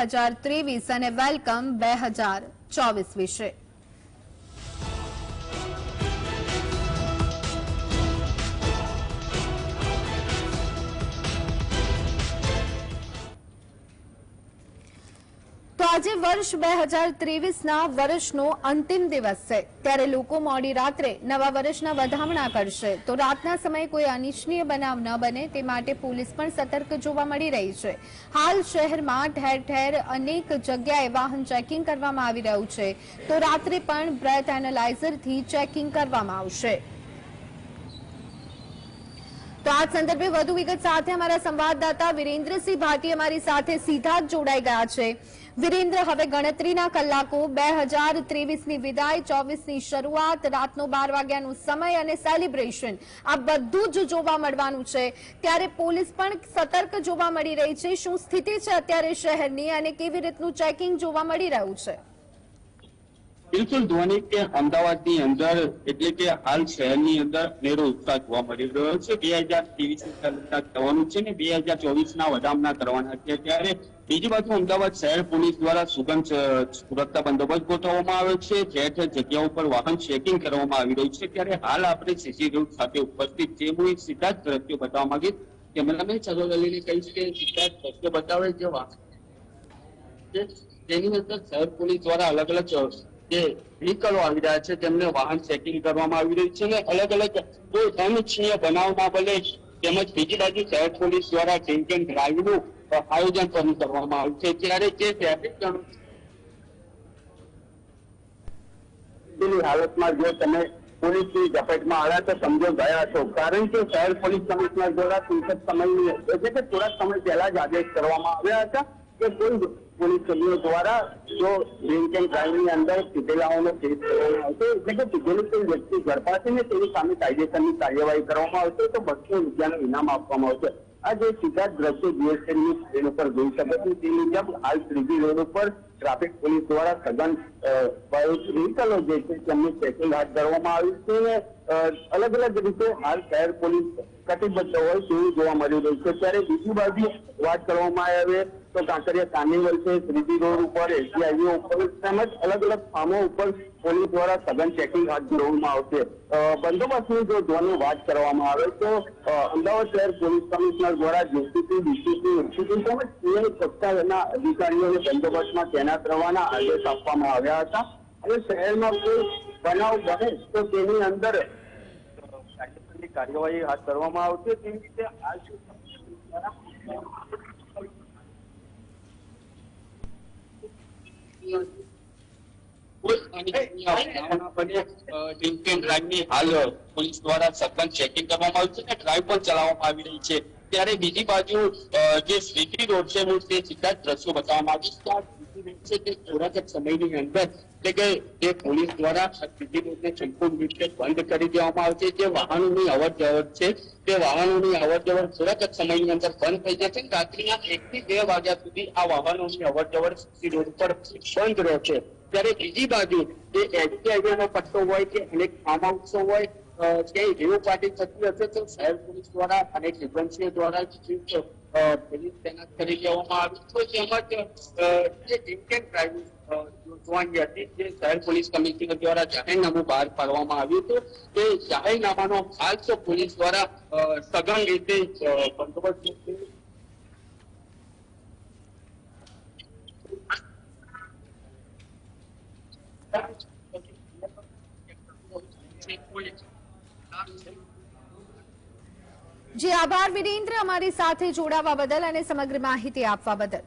हजार तेवीस वेलकम बे हजार चौबीस विषय તો આજે વર્ષ બે હજાર ત્રેવીસના વર્ષનો અંતિમ દિવસ છે ત્યારે લોકો મોડી રાત્રે નવા વર્ષના વધામણા કરશે તો રાતના સમયે કોઈ અનિચ્છનીય બનાવ ન બને તે માટે પોલીસ પણ સતર્ક જોવા મળી રહી છે હાલ શહેરમાં ઠેર ઠેર અનેક જગ્યાએ વાહન ચેકિંગ કરવામાં આવી રહ્યું છે તો રાત્રે પણ બ્રેથ એનાલાઇઝરથી ચેકિંગ કરવામાં આવશે તો આ સંદર્ભે વધુ વિગત સાથે અમારા સંવાદદાતા વિરેન્દ્રસિંહ ભાટી અમારી સાથે સીધા જ જોડાઈ ગયા છે વિરેન્દ્ર હવે ગણતરીના કલાકો બે હજાર ત્રેવીસની વિદાય ચોવીસની શરૂઆત રાતનો બાર વાગ્યાનું સમય અને સેલિબ્રેશન આ બધું જ જોવા મળવાનું છે ત્યારે પોલીસ પણ સતર્ક જોવા મળી રહી છે શું સ્થિતિ છે અત્યારે શહેરની અને કેવી રીતનું ચેકિંગ જોવા મળી રહ્યું છે વિલસલ દોનિકે અમદાવાદની અંદર એટલે કે હાલ શહેરની અંદર મેરો ઉત્સાહ જોવા મળી રહ્યો છે 2030 સુધીમાં તળવાનું છે ને 2024 ના વધામના કરવાનો છે ત્યારે બીજી બાજુ અમદાવાદ શહેર પોલીસ દ્વારા સુગમ સુરક્ષા બંદોબસ્ત ગોઠવવામાં આવે છે જે જે જગ્યા ઉપર વાહન ચેકિંગ કરવામાં આવી રહી છે ત્યારે હાલ આપણે સિટી ગીવ સાથે ઉપસ્થિત જેમને સીધા જ સક્ય બતાવા માંગે છે કે મને મે ચરોદલીને કહ્યું છે કે સીધા સક્ય બતાવે જો વાસ છે જે એનલસર શહેર પોલીસ દ્વારા અલગ અલગ ચોર્સ vehicleઓ આવી રહ્યા છે કે તેમનું વાહન ચેકિંગ કરવામાં આવી રહ્યું છે અને અલગ અલગ કોઈ દામિચનીયા બનાવવામાં બલેજ જેમજ બીજી બાજુ શહેર પોલીસ દ્વારા ચેન્જિંગ ડ્રાઇવનો આયોજન પર કરવામાં આવી છે ત્યારે કે ફેબિકણનીલી આવત મારજો તમે પોલીસની જફતમાં આવ્યા તો સમજો ગયા છો કારણ કે શહેર પોલીસ કમિશનર દ્વારા તંત્ર સમયની છે કે થોડા સમય પહેલા જ આદેશ કરવામાં આવ્યો છે કે કોઈ પોલીસ કલ્િયર દ્વારા જો બેંકિંગ ટાઇમની અંદર કિટેલાઓનો ચેકટો હોય તો કેક ગુલસ્તન જેસ્ટી દરપાતેની સામે કાયદેસરની કાર્યવાહી કરવામાં આવે તો બચ્ચો વિજ્ઞાન ઇનામ આપવામાં આવે આ જે શિકાર દ્રશ્ય બીએસએન્યુ સ્પીન પર જોઈ શકતી કે જ્યારે આ ત્રિવેણી રણ પર ટ્રાફિક પોલીસ દ્વારા સધન સ્પોય રીટલ હોય છે કે અમની ચેકલ હાથ ધરવામાં આવી છે અલગ અલગ જે દેખાય શહેર પોલીસ કટીબલ થઈ કે જે જોવા મળી ગઈ છે ત્યારે બીજી બાજુ વાત કરવામાં આવે તો કાકરિયા તામિલવર્ષે શ્રીજી રોડ ઉપર એઆઈજી ઉપર સમય અલગ અલગ પામો ઉપર પોલીસ દ્વારા સઘન ચેકિંગ આજરોજમાં આવ છે બંધોબચ જે જો જોનો વાત કરવામાં આવે તો અંદાવ શહેર પોલીસ કમિશનર ગોરા જસ્ટિસ બીસીસી ઇન્સ્ટિટ્યુટમાં કે સત્તાના અધિકારીઓને બંધોબચમાં કેના ત્રવાના આદેશ આપવામાં આવ્યા હતા અને શહેરમાં કોઈ બનાવ બને તો તેની અંદર કાર્યવાહી હાથ ધરવામાં આવશે તેવી રીતે પોલીસ દ્વારા સઘન ચેકિંગ કરવામાં આવ્યું છે અને ડ્રાઈવ પણ ચલાવવામાં આવી રહી છે ત્યારે બીજી બાજુ જે સ્વીટી રોડ છે તે સીધા દ્રશ્યો બતાવવામાં આવી છે થોડાક સમયની અંદર જે પોલીસ દ્વારા સંપૂર્ણ રીતે બંધ કરી દેવામાં આવશે જે વાહનોની અવર જવર છે તે વાહનોની અવર જવર થોડાક જ સમયની અંદર બંધ થઈ જશે રાત્રિના એક થી બે વાગ્યા સુધી આ વાહનોની અવર જવર સીધી રોડ પર બંધ રહેશે ત્યારે બીજી બાજુ જે એસટીઆઈનો પટ્ટો હોય કે અનેક ફાર્મ હાઉસ હોય ક્યાંય રેવ પાર્ટી થતી હશે તો શહેર પોલીસ દ્વારા અનેક એજન્સીઓ દ્વારા અ પોલીસ પેના ખરી કેવામાં આવી તો છેમટ જે ડિમકે પ્રાઇવસી જોવાની હતી જે શહેર પોલીસ કમિટી દ્વારા જાહેર નામો બહાર પાડવામાં આવ્યું તો તે જાહેર નામો ખાસ તો પોલીસ દ્વારા સગમ લેતે પંતપોસથી જે આભાર વિરેન્દ્ર અમારી સાથે જોડાવા બદલ અને સમગ્ર માહિતી આપવા બદલ